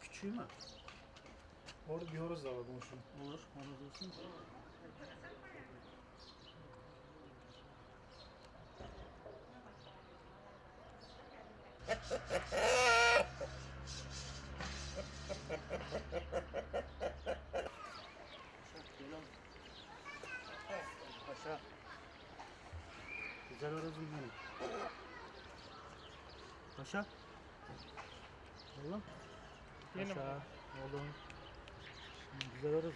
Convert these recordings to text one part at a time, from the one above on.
Küçüğü mü? Orada bir horoz da var şu. Olur. Horoz olsun. Paşa. Güzel horozum benim. Paşa. Oğlum. Yeni Paşa. mi? Oğlum. Güzel horoz.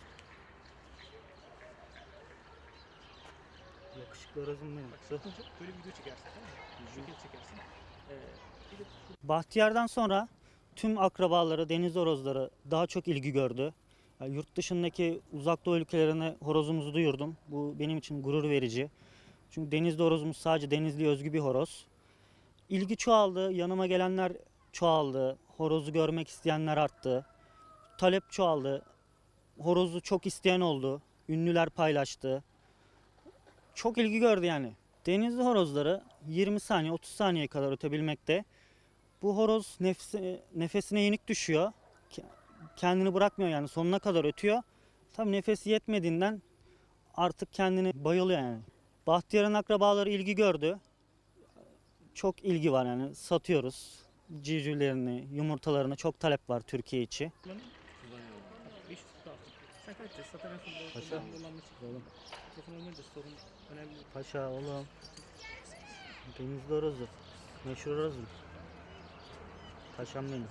Yakışıklı horozum benim. Su. Böyle video çekersin tamam mı? Şekil çekersin. Ee, bir de Bahtiyar'dan sonra tüm akrabaları, deniz horozları daha çok ilgi gördü. Yani yurt dışındaki uzak doğu ülkelerine horozumuzu duyurdum. Bu benim için gurur verici. Çünkü denizli horozumuz sadece denizli özgü bir horoz. İlgi çoğaldı, yanıma gelenler çoğaldı, horozu görmek isteyenler arttı. Talep çoğaldı, horozu çok isteyen oldu, ünlüler paylaştı. Çok ilgi gördü yani. Denizli horozları 20 saniye 30 saniye kadar ötebilmekte. Bu horoz nefsi, nefesine yenik düşüyor. Ke- Kendini bırakmıyor yani sonuna kadar ötüyor. Tabii nefesi yetmediğinden artık kendini bayılıyor yani. Bahtiyar'ın akrabaları ilgi gördü. Çok ilgi var yani satıyoruz. Civcivlerini, yumurtalarını çok talep var Türkiye içi. kullanın. 500 tutar. Sen kaç lira satamıyorsun? Paşa. Oğlum. Paşa oğlum. Denizli horozu. Meşhur horozum. Paşam benim.